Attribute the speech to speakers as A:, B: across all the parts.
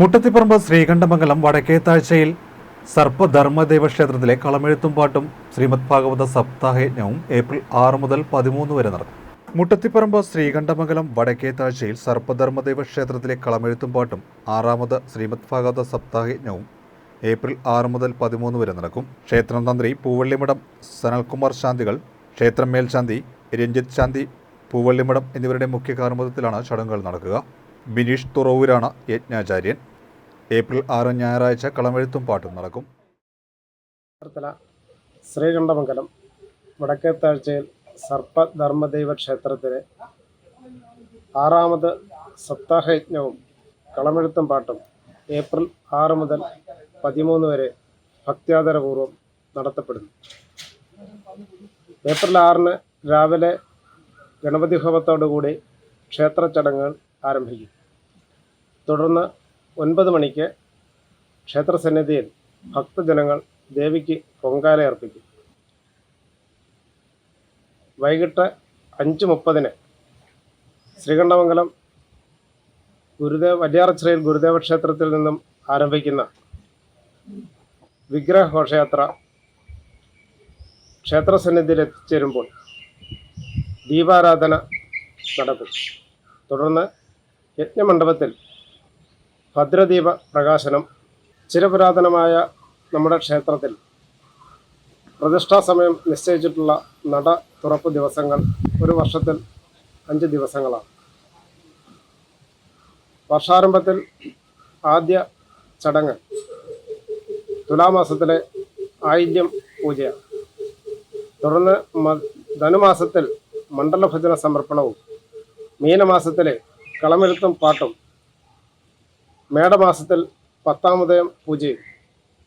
A: മുട്ടത്തിപ്പറമ്പ് ശ്രീകണ്ഠമംഗലം വടക്കേത്താഴ്ചയിൽ സർപ്പധർമ്മദേവ ക്ഷേത്രത്തിലെ കളമെഴുത്തും പാട്ടും ശ്രീമദ് ഭാഗവത സപ്താഹയജ്ഞവും ഏപ്രിൽ ആറ് മുതൽ പതിമൂന്ന് വരെ നടക്കും. മുട്ടത്തിപ്പറമ്പ് ശ്രീകണ്ഠമംഗലം വടക്കേത്താഴ്ചയിൽ സർപ്പധർമ്മദേവ ക്ഷേത്രത്തിലെ കളമെഴുത്തും പാട്ടും ആറാമത് ശ്രീമദ് ഭാഗവത സപ്താഹയജ്ഞവും ഏപ്രിൽ ആറ് മുതൽ പതിമൂന്ന് വരെ നടക്കും. ക്ഷേത്രം തന്ത്രി പൂവള്ളിമഠം സനൽകുമാർ ശാന്തികൾ ക്ഷേത്രം മേൽശാന്തി രഞ്ജിത് ശാന്തി പൂവള്ളിമഠം എന്നിവരുടെ മുഖ്യ കാർമ്മതത്തിലാണ് ചടങ്ങുകൾ നടക്കുക. ബിനീഷ് തുറവൂരാണ് യജ്ഞാചാര്യൻ. ഏപ്രിൽ ആറ് ഞായറാഴ്ച കളമെഴുത്തും പാട്ടും നടക്കും.
B: ശ്രീകണ്ഠമംഗലം വടക്കേത്താഴ്ചയിൽ സർപ്പധർമ്മദൈവ ക്ഷേത്രത്തിലെ ആറാമത് സപ്താഹയജ്ഞവും കളമെഴുത്തും പാട്ടും ഏപ്രിൽ ആറ് മുതൽ പതിമൂന്ന് വരെ ഭക്ത്യാദരപൂർവം നടത്തപ്പെടുന്നു. ഏപ്രിൽ ആറിന് രാവിലെ ഗണപതി ഹോമത്തോടുകൂടി ക്ഷേത്ര ചടങ്ങുകൾ ആരംഭിക്കും. തുടർന്ന് ഒൻപത് മണിക്ക് ക്ഷേത്രസന്നിധിയിൽ ഭക്തജനങ്ങൾ ദേവിക്ക് പൊങ്കാല അർപ്പിക്കും. വൈകിട്ട് അഞ്ച് മുപ്പതിന് ശ്രീകണ്ഠമംഗലം ഗുരുദേവ വലിയാറച്ചിറയിൽ ഗുരുദേവ ക്ഷേത്രത്തിൽ നിന്നും ആരംഭിക്കുന്ന വിഗ്രഹ ഘോഷയാത്ര ക്ഷേത്രസന്നിധിയിൽ എത്തിച്ചേരുമ്പോൾ ദീപാരാധന നടക്കും. തുടർന്ന് യജ്ഞമണ്ഡപത്തിൽ ഭദ്രദീപ പ്രകാശനം ചിരപുരാതനമായ നമ്മുടെ ക്ഷേത്രത്തിൽ പ്രതിഷ്ഠാ സമയം നിശ്ചയിച്ചിട്ടുള്ള നട തുറപ്പ് ദിവസങ്ങൾ ഒരു വർഷത്തിൽ അഞ്ച് ദിവസങ്ങളാണ്. വർഷാരംഭത്തിൽ ആദ്യ ചടങ്ങ് തുലാമാസത്തിലെ ആയില്യം പൂജയാണ്. തുടർന്ന് ധനുമാസത്തിൽ മണ്ഡലഭജന സമർപ്പണവും മീനമാസത്തിലെ കളമെഴുത്തും പാട്ടും മേടമാസത്തിൽ പത്താമതയം പൂജയും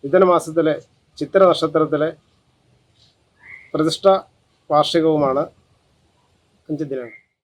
B: മിഥുനമാസത്തിലെ ചിത്ര നക്ഷത്രത്തിലെ പ്രതിഷ്ഠ വാർഷികവുമാണ് അഞ്ച് ദിനങ്ങൾ.